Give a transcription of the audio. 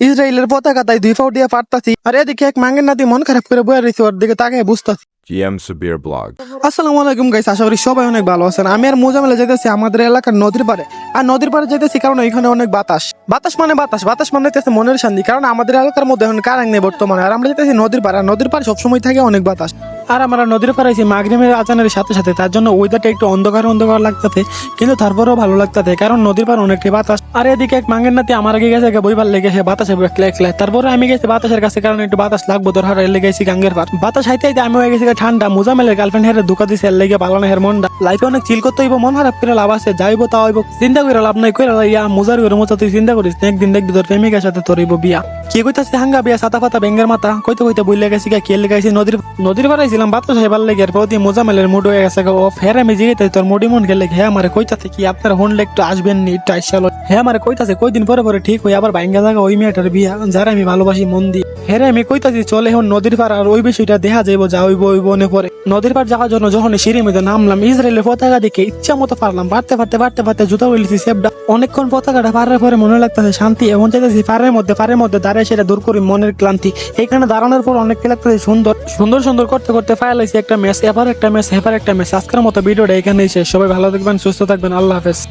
ইসরায়েলের পতাকা তাই দুই ফাউ দিয়ে পারতাছি আর এদিকে এক মাঙ্গের নাতি মন খারাপ করে বয়ে রয়েছে ওর দিকে তাকে বুঝতাছি। GM Sabir blog. আসসালামু আলাইকুম গাইস আশা করি সবাই অনেক ভালো আছেন। আমি আর মোজামেলে যেতেছি আমাদের এলাকার নদীর পাড়ে। আর নদীর পাড়ে যেতেছি কারণ এখানে অনেক বাতাস। বাতাস মানে বাতাস বাতাস মানে হইতেছে মনের শান্তি কারণ আমাদের এলাকার মধ্যে এখন কারেন্ট নেই বর্তমানে। আর আমরা যেতেছি নদীর পাড়ে আর নদীর পাড়ে সবসময় থাকে অনেক বাতাস। আর আমরা নদীর পাড়ে আছি মাগরিমের আজানের সাথে সাথে, তার জন্য ওয়েদারটা একটু অন্ধকার অন্ধকার লাগতেছে, কিন্তু তারপরেও ভালো লাগতেছে, কারণ নদীর পাড়ে অনেকটি বাতাস। আর এদিকে এক মাঙ্গের নাতি আমার আগে গেছে বইবার লেগেছে বাতাসে তারপরে আমি গেছি বাতাসের কাছে, কারণ একটু বাতাস লাগবো তোর হারে লেগেছি গাঙ্গের পার বাতাস হাইতে হাইতে আমি হয়ে গেছি ঠান্ডা, মোজামেলের গার্লফ্রেন্ড হেরে দুকা দিছে, এর লেগে পালানো হের মনটা। লাইফে অনেক চিল করতে হইব, মন খারাপ করে লাভ আছে যাইবো তা হইব। চিন্তা করে লাভ নাই করে ইয়া মোজার করে মোচা তুই চিন্তা করিস একদিন দেখবি তোর প্রেমিকার সাথে তোর বিয়া। কি কইতাছে হাঙ্গা বিয়া সাতা পাতা বেঙ্গের মাথা? কইতে কইতে বইলে গেছি গা কে লেগাইছি নদীর নদীর পাড়াইছিলাম বাতাস হেবার লেগে এর প্রতি মোজামেলের মুড হয়ে গেছে ও ফের আমি জিগাইতে তোর মুডি মন গেলে হ্যাঁ আমারে কইতাছে কি, আপনার হনলে একটু আসবেন নি, একটু আইসালো হ্যাঁ আমারে কইতাছে, কয়দিন পরে পরে ঠিক হই আবার বাইঙ্গা জায়গা ওই মেয়েটার বিয়া, যারা আমি ভালোবাসি মন দিয়ে হ্যাঁ আমি কইতাছি, চলে হন নদীর পাড়, আর ওই বিষয়টা দেখা যাইব যা হইব হইব নে পরে। নদীর পাড় যাওয়ার জন্য যখন সিঁড়ি মধ্যে নামলাম, ইসরায়েলের পতাকা দেখে ইচ্ছা মতো পারলাম, পারতে পারতে পারতে পারতে জুতা বলেছি সেবডা অনেকক্ষণ পতাকাটা পারার পরে মনে লাগতেছে, শান্তি, এমন চাইতেছি পারের মধ্যে পারের মধ্যে দাঁড়িয়ে সেটা দূর করি, মনের ক্লান্তি। এখানে দাঁড়ানোর পর অনেক খেলা সুন্দর। সুন্দর সুন্দর করতে করতে ফাইলাইছি একটা ম্যাচ এবার একটা ম্যাচ এবার একটা ম্যাচ আজকের মতো ভিডিওটা এখানেই শেষ। সবাই ভালো থাকবেন, সুস্থ থাকবেন। আল্লাহ হাফেজ।